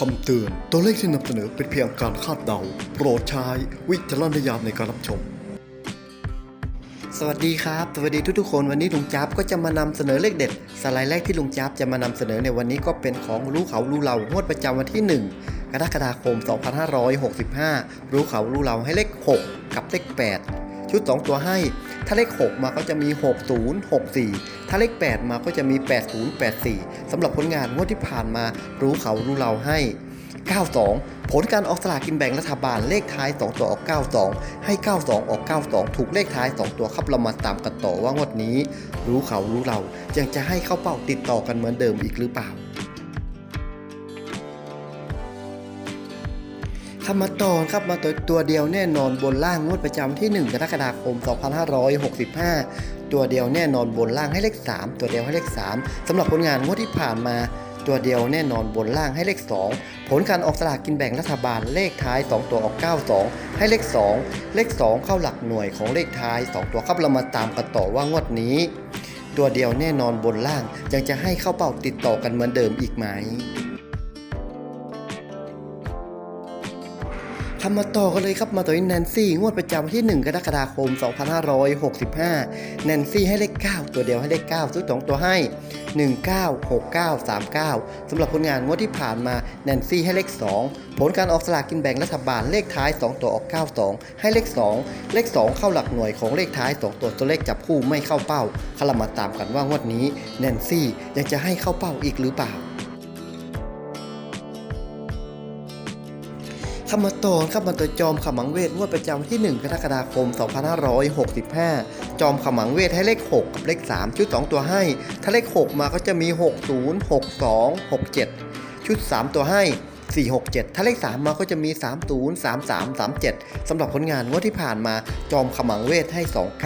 คำเตือน ตัวเลขที่นำเสนอเป็นเพียงการคาดเดา โปรดใช้วิจารณญาณในการรับชม สวัสดีครับ สวัสดีทุกๆคน วันนี้ลุงจับก็จะมานำเสนอเลขเด็ด สไลด์แรกที่ลุงจับจะมานำเสนอในวันนี้ก็เป็นของรู้เขารู้เรางวดประจำวันที่ 1 กรกฎาคม 2565 รู้เขารู้เราให้เลข 6 กับเลข 8 ชุด 2 ตัวให้ ถ้าเลข 6 มาก็จะมี 60 64 ถ้าเลข 8 มาก็จะมี 80 84สำหรับผลงานงวดที่ผ่านมารู้เขารู้เราให้ 92 ผลการออกสลากกินแบ่งรัฐบาลเลขท้าย 2 ตัวออก 92 ให้ 92 ออก 92 ถูกเลขท้าย 2 ตัวครับเรามาตามกันต่อว่างวดนี้ รู้เขารู้เรายังจะให้เข้าเป้าติดต่อกันเหมือนเดิมอีกหรือเปล่า คำมาต่อครับมาตัวตัวเดียวแน่นอนบนล่างงวดประจำที่ 1 กรกฎาคม 2565 ตัวเดียวแน่นอนบนล่างให้เลข 3 ตัวเดียวให้เลข 3สำหรับผลงานงวดที่ผ่านมาตัวเดียวแน่นอนบนล่างให้เลข 2 ผลการออกสลากกินแบ่งรัฐบาลเลขท้าย 2 ตัวออก 92 ให้เลข 2 เลข 2 เข้าหลักหน่วยของเลขท้าย 2 ตัวครับเรามาตามกันต่อว่างวดนี้ ตัวเดียวแน่นอนบนล่างยังจะให้เข้าเป้าติดต่อกันเหมือนเดิมอีกไหม ทำมาต่อกันเลยครับมาต่อที่แนนซี่งวดประจำวันที่ 1 กรกฎาคม 2565 แนนซี่ให้เลข 9 ตัวเดียวให้เลข 9 ซื้อสองตัวให้ 196939สำหรับผลงานงวดที่ผ่านมาแนนซี่ให้เลข 2 ผลการออกสลากกินแบ่งรัฐบาลเลขท้าย 2 ตัวออก 92 ให้เลข 2 เลข 2 เข้าหลักหน่วยของเลขท้าย 2 ตัวตัวเลขจับคู่ไม่เข้าเป้าคลามาตามกันว่างวดนี้แนนซี่ยังจะให้เข้าเป้าอีกหรือเปล่า ขมาตอนครับมาตจอมขมังเวทงวดประจำวันที่ 1 กรกฎาคม 2565 จอมขมังเวทให้เลข 6 กับเลข 3 ชุด 2 ตัวให้ ถ้าเลข 6 มาก็จะมี 60 62 67 ชุด 3 ตัวให้ 467 ถ้าเลข 3 มาก็จะมี 30 33 37สำหรับผลงานงวดที่ผ่านมาจอมขมังเวทให้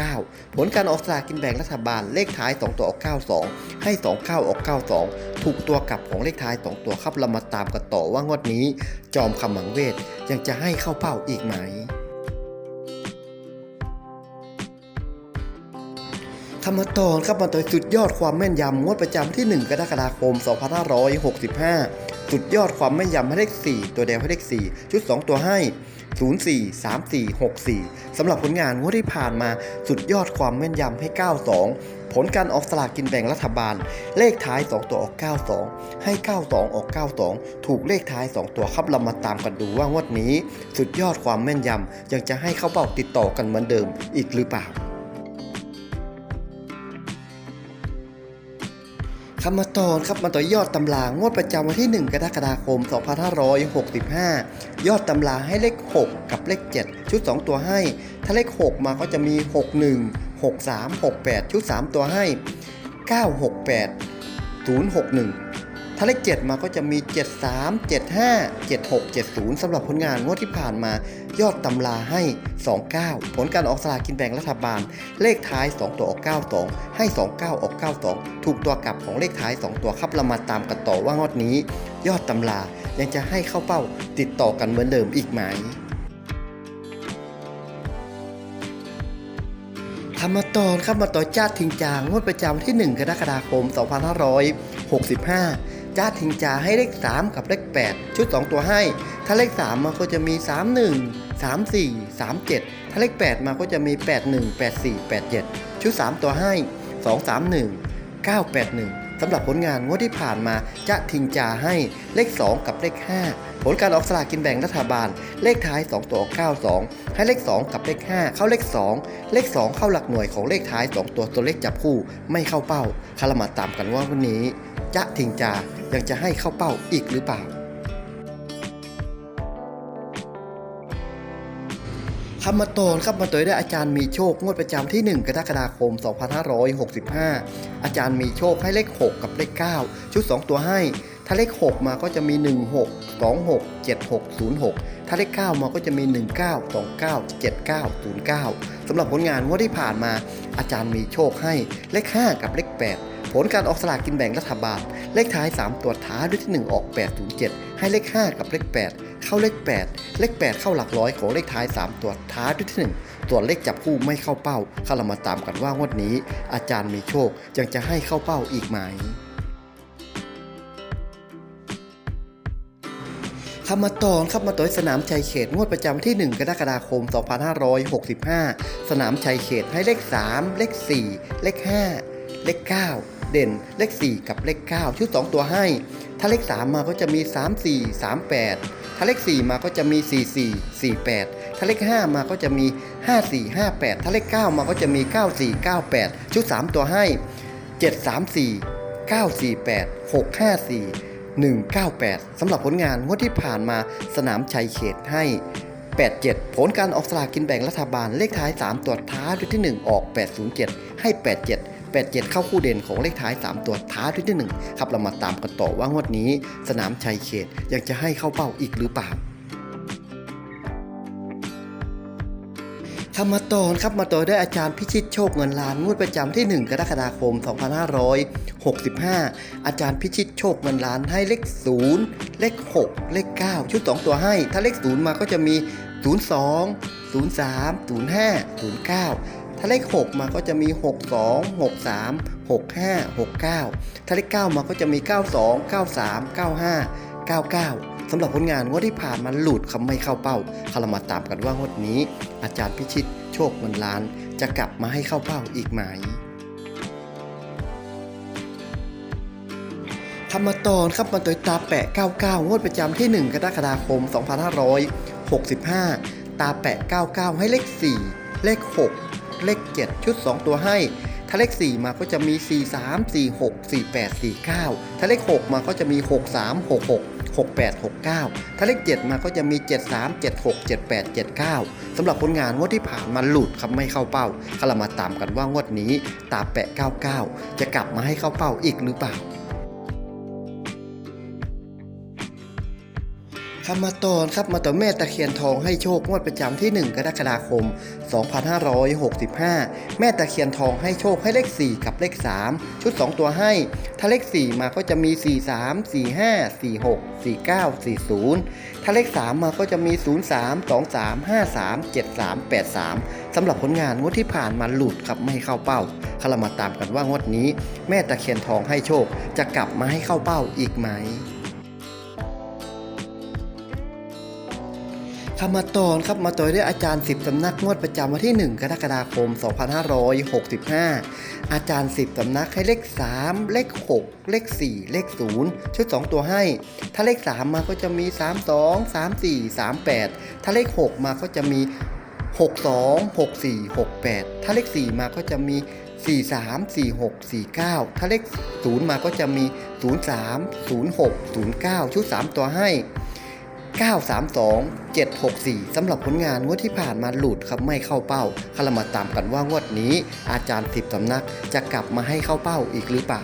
29 ผลการออกสลากกินแบ่งรัฐบาลเลขท้าย 2 ตัวออก 92 ให้ 29 ออก 92 ถูกตัวกลับของเลขท้าย 2 ตัวครับเรามาตามกันต่อว่างวดนี้ จอมขมังเวทยังจะให้เข้าเป้าอีกไหมธรรมตอนครับมาต่อยสุดยอดความแม่นยำงวดประจำที่ 1 กรกฎาคม 2565 สุดยอดความแม่นยำให้เลข 4 ตัวแดงให้เลข 4 ชุด 2 ตัวให้ 04 34 64 สำหรับผลงานงวดที่ผ่านมาสุดยอดความแม่นยำให้ 92ผลการออกสลากกินแบ่งรัฐบาล เลขท้าย 2 ตัวออก 92 ให้ 92 ออก 92 ถูกเลขท้าย 2 ตัวครับเรามาตามกันดูว่างวดนี้ สุดยอดความแม่นยำยังจะให้เข้าเป้าติดต่อกันเหมือนเดิมอีกหรือเปล่า คำมาตอนครับมาต่อยอดตำรางวดประจำวันที่ 1 กรกฎาคม 2565 ยอดตำราให้เลข 6 กับเลข 7 ชุด 2 ตัวให้ ถ้าเลข 6 มาก็จะมี 61 63 68 ชุด 3 ตัวให้ 968 061าเลข 7 มาก็จะมี 73 75 76 70สำหรับผลงานงวดที่ผ่านมา ยอดตำราให้ 29 ผลการออกสลากกินแบ่งรัฐบาล เลขท้าย 2 ตัวออก 92 ให้ 29 ออก 92 ถูกตัวกลับของเลขท้าย 2 ตัวครับเรามาตามกันต่อว่างวดนี้ ยอดตำรายังจะให้เข้าเป้าติดต่อกันเหมือนเดิมอีกไหมทำมาต่อครับมาต่อจ้าทิงจางงวดประจำที่ 1 กรกฎาคม 2565 จ้าทิงจ่าให้เลข 3 กับเลข 8 ชุด 2 ตัวให้ ถ้าเลข 3 มาก็จะมี 31 34 37 ถ้าเลข 8 มาก็จะมี 81 84 87 ชุด 3 ตัวให้ 231 981 สำหรับผลงานงวดที่ผ่านมาจะทิงจาให้เลข 2 กับเลข 5 ผลการออกสลากกินแบ่งรัฐบาล เลขท้าย 2 ตัว 92 ให้เลข 2 กับเลข 5 เข้าเลข 2 เลข 2 เข้าหลักหน่วยของเลขท้าย 2 ตัวตัวเลขจับคู่ไม่เข้าเป้าคารมาตามกันว่าวันนี้ จะทิงจายังจะให้เข้าเป้าอีกหรือเปล่าคำมาตอนครับมาตยได้อาจารย์มีโชคงวดประจำที่ 1 กรกฎาคม 2565 อาจารย์มีโชคให้เลข 6 กับเลข 9 ชุด 2 ตัวให้ ถ้าเลข 6 มาก็จะมี 16 26 76 06 ถ้าเลข 9 มาก็จะมี 19 29 79 09สำหรับผลงานงวดที่ผ่านมา อาจารย์มีโชคให้เลข 5 กับเลข 8 ผลการออกสลากกินแบ่งรัฐบาล เลขท้าย 3 ตัวท้ายด้วยที่ 1 ออก 807 ให้เลข 5 กับเลข 8 เข้าเลข 8 เลข 8 เข้าหลักร้อยของเลขท้าย 3 ตัวท้ายด้วยที่ 1 ตัวเลขจับคู่ไม่เข้าเป้าข้าเรามาตามกันว่างวดนี้ อาจารย์มีโชคยังจะให้เข้าเป้าอีกไหมคำมาตอนครับมาต่อยสนามชัยเขตงวดประจำที่ 1 กรกฎาคม 2565 สนามชัยเขตให้เลข 3 เลข 4 เลข 5 เลข 9 เด่นเลข 4 กับเลข 9 ชุด 2 ตัวให้ ถ้าเลข 3 มาก็จะมี 3 4 3 8 ถ้าเลข 4 มาก็จะมี 4 4 4 8 ถ้าเลข 5 มาก็จะมี 5 4 5 8 ถ้าเลข 9 มาก็จะมี 9 4 9 8 ชุด 3 ตัวให้ 7 3 4 948 654 198 สำหรับผลงานงวดที่ผ่านมาสนามชัยเขตให้ 87 ผลการออกสลากกินแบ่งรัฐบาลเลขท้าย 3 ตัวท้ายด้วยที่ 1 ออก 807 ให้ 87 87 เข้าคู่เด่นของเลขท้าย 3 ตัวท้ายด้วยที่ 1 ครับเรามาตามกันต่อว่างวดนี้ สนามชัยเขตยังจะให้เข้าเป้าอีกหรือเปล่าคำมตอนครับมาต่อด้อาจารย์พิชิตโชคเงินล้านงวดประจำที่ 1 กรกฎาคม 2565 อาจารย์พิชิตโชคเงินล้านให้เลข 0 เลข 6 เลข 9 ชุด 2 ตัวให้ ถ้าเลข 0 มาก็จะมี 02 03 05 09 ถ้าเลข 6 มาก็จะมี 62 63 65 69 ถ้าเลข 9 มาก็จะมี 92 93 95 99 สำหรับผลงานงวดที่ผ่านมาหลุดคำไม่เข้าเป้าคารามาตามกันว่างวดนี้ อาจารย์พิชิตโชคเงินล้าน จะกลับมาให้เข้าเป้าอีกไหมคำมาตอนครับมาตัวตาแปะ 99 งวดประจำที่ 1 กรกฎาคม 2565 ตาแปะ 99 ให้เลข 4 เลข 6 เลข 7 ชุด 2 ตัวให้ ถ้าเลข 4 มาก็จะมี 4 3 4 6 4 8 4 9 ถ้าเลข 6 มาก็จะมี 6 3 6 6 68 69 ถ้าเลข 7 มาก็จะมี 73 76 78 79สำหรับผลงานงวดที่ผ่านมาหลุดครับไม่เข้าเป้าเรามาตามกันว่างวดนี้ตาแปะ 99 จะกลับมาให้เข้าเป้าอีกหรือเปล่า คำมาตอนครับมาต่อแม่ตะเคียนทองให้โชคงวดประจำที่ 1 กรกฎาคม 2565 แม่ตะเคียนทองให้โชคให้เลข 4 กับเลข 3 ชุด 2 ตัวให้ ถ้าเลข 4 มาก็จะมี 43 45 46 49 40 ถ้าเลข 3 มาก็จะมี 03 23 53 73 83สำหรับผลงานงวดที่ผ่านมาหลุดครับไม่เข้าเป้าเขาเรามาตามกันว่างวดนี้ แม่ตะเคียนทองให้โชคจะกลับมาให้เข้าเป้าอีกไหม คำมาตอนครับมาต่อด้วยอาจารย์สิบสำนักงวดประจำวันที่ 1 กรกฎาคม 2565 อาจารย์สิบสำนักให้เลข 3 เลข 6 เลข 4 เลข 0 ชุด 2 ตัวให้ ถ้าเลข 3 มาก็จะมี 32 34 38 ถ้าเลข 6 มาก็จะมี 62 64 68 ถ้าเลข 4 มาก็จะมี 43 46 49 ถ้าเลข 0 มาก็จะมี 03 06 09 ชุด 3 ตัวให้ 932 764สำหรับผลงานงวดที่ผ่านมาหลุดครับไม่เข้าเป้าคารามาตามกันว่างวดนี้ อาจารย์สิบสำนักจะกลับมาให้เข้าเป้าอีกหรือเปล่า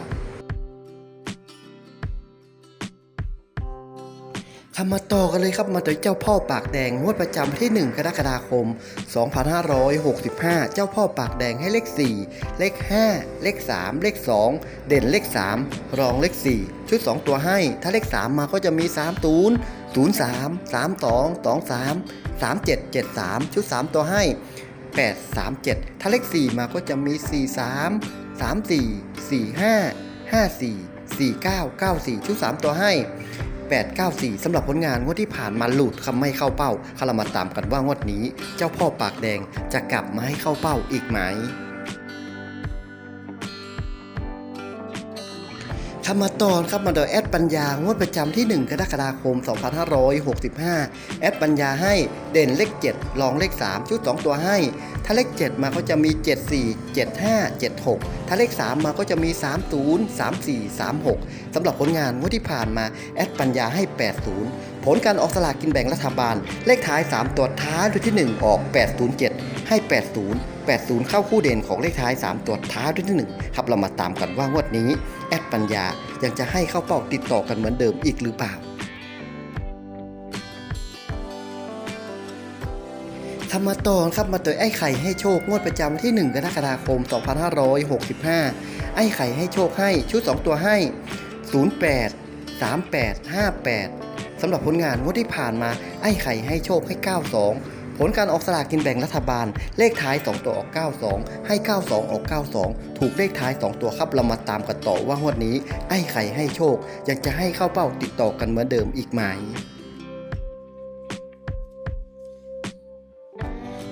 คำมาต่อกันเลยครับมาต่อเจ้าพ่อปากแดงงวดประจำที่ 1 กรกฎาคม 2565 เจ้าพ่อปากแดงให้เลข 4 เลข 5 เลข 3 เลข 2 เด่นเลข 3 รองเลข 4 ชุด 2 ตัวให้ ถ้าเลข 3 มาก็จะมี 3 0 0 3 3 2 2 3 3 7 7 3 ชุด 3 ตัวให้ 8 3 7 ถ้าเลข 4 มาก็จะมี 4 3 3 4 4 5 5 4 4 9 9 4 ชุด 3 ตัวให้ 894 สำหรับผลงานงวดที่ผ่านมาหลุดคำไม่เข้าเป้าคารามาตามกันว่างวดนี้ เจ้าพ่อปากแดงจะกลับมาให้เข้าเป้าอีกไหม คำมาตอนครับมาโดยแอดปัญญางวดประจำที่ 1 กรกฎาคม 2565 แอดปัญญาให้เด่นเลข 7 รองเลข 3 ชุด 2 ตัวให้ ถ้าเลข 7 มาก็จะมี 74 75 76 ถ้าเลข 3 มาก็จะมี 30 34 36สำหรับผลงานงวดที่ผ่านมาแอดปัญญาให้ 80 ผลการออกสลากกินแบ่งรัฐบาล เลขท้าย 3 ตัวท้ายด้วที่ 1 ออก 807 ให้ 80 80 เข้าคู่เด่นของเลขท้าย 3 ตัวท้ายด้วยที่1ครับเรามาตามกันว่างวดนี้ แอดปัญญายังจะให้เข้าเป้าติดต่อกันเหมือนเดิมอีกหรือเปล่าคำมตอนครับมาเตยไอ้ไข่ให้โชคงวดประจำที่ 1 กรกฎาคม 2565 ไอ้ไข่ให้โชคให้ชุด 2 ตัวให้ 08 38 58สำหรับผลงานงวดที่ผ่านมาไอ้ไข่ให้โชคให้ 92 ผลการออกสลากกินแบ่งรัฐบาล เลขท้าย 2 ตัวออก 92 ให้ 92 ออก 92 ถูกเลขท้าย 2 ตัวครับเรามาตามกันต่อว่างวดนี้ ไอ้ไข่ให้โชคอยากจะให้เข้าเป้าติดต่อกันเหมือนเดิมอีกไหม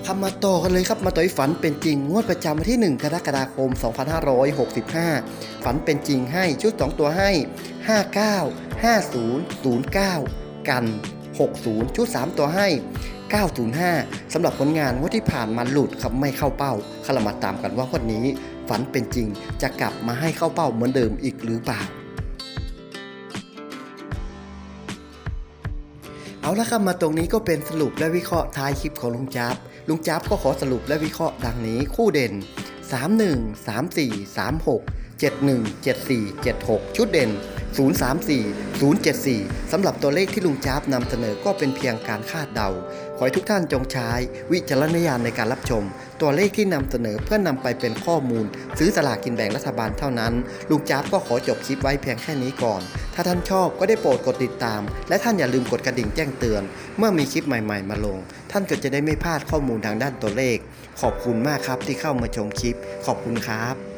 ทำมาต่อกันเลยครับมาต่อยฝันเป็นจริงงวดประจำวันที่ 1 กรกฎาคม 2565 ฝันเป็นจริงให้ชุด 2 ตัวให้ 59 50 09 กัน 60 ชุด 3 ตัวให้ 905สำหรับผลงานงวดที่ผ่านมาหลุดครับไม่เข้าเป้าคารามาตามกันว่าวันนี้ฝันเป็นจริงจะกลับมาให้เข้าเป้าเหมือนเดิมอีกหรือเปล่าเอาละครับมาตรงนี้ก็เป็นสรุปและวิเคราะห์ท้ายคลิปของลุงจับลุงจับก็ขอสรุปและวิเคราะห์ดังนี้คู่เด่น 31 34 36 71 74 76 ชุดเด่น 034 074 สำหรับตัวเลขที่ลุงจับนำเสนอก็เป็นเพียงการคาดเดา ขอให้ทุกท่านจงใช้ วิจารณญาณในการรับชม ตัวเลขที่นำเสนอเพื่อนำไปเป็นข้อมูล ซื้อสลากกินแบ่งรัฐบาลเท่านั้น ลุงจับก็ขอจบคลิปไว้เพียงแค่นี้ก่อน ถ้าท่านชอบก็ได้โปรดกดติดตาม และท่านอย่าลืมกดกระดิ่งแจ้งเตือน เมื่อมีคลิปใหม่ ๆ มาลง ท่านก็จะได้ไม่พลาดข้อมูลทางด้านตัวเลข ขอบคุณมากครับที่เข้ามาชมคลิป ขอบคุณครับ